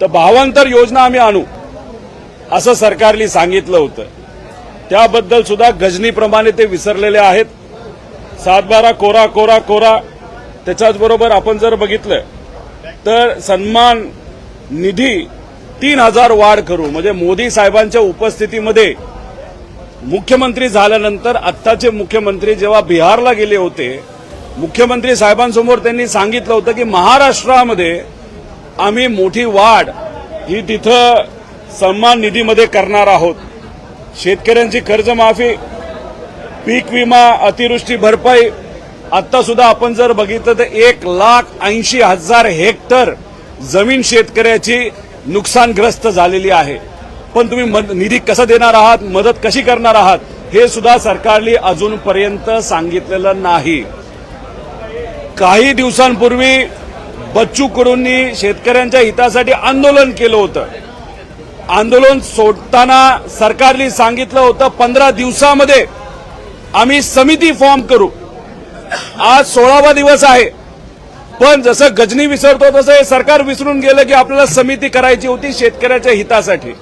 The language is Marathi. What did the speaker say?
तर भावांतर योजना आम्ही आणू असं सरकारने सांगितलं होतं. त्याबद्दल सुद्धा गजनीप्रमाणे ते विसरलेले आहेत. सातबारा कोरा कोरा कोरा त्याच्याचबरोबर आपण जर बघितलं तर सन्मान निधी तीन हजार वाढ करू. म्हणजे मोदी साहेबांच्या उपस्थितीमध्ये मुख्यमंत्री झाल्यानंतर आत्ताचे मुख्यमंत्री जेव्हा बिहारला गेले होते मुख्यमंत्री साहेबांसमोर त्यांनी सांगितलं होतं की महाराष्ट्रामध्ये आम्ही मोठी वाढ ही तिथं सन्मान निधीमध्ये करणार आहोत. शेतकऱ्यांची कर्जमाफी पीक विमा अतिवृष्टी भरपाई आता सुद्धा आपण जर बघितलं तर एक लाख ऐंशी हजार हेक्टर जमीन शेतकऱ्याची नुकसानग्रस्त झालेली आहे. पण तुम्ही मद- निधी कसा देणार आहात मदत कशी करणार आहात हे सुद्धा सरकारने अजूनपर्यंत सांगितलेलं नाही. काही दिवसांपूर्वी बच्चू कडूंनी शेतकऱ्यांच्या हितासाठी आंदोलन केलं होतं. आंदोलन सोडताना सरकारने सांगितलं होतं पंधरा दिवसामध्ये आम्ही समिती फॉर्म करू. आज सोळावा दिवस आहे. पण जसं गजनी विसरतो तसं हे सरकार विसरून गेलं की आपल्याला समिती करायची होती शेतकऱ्याच्या हितासाठी.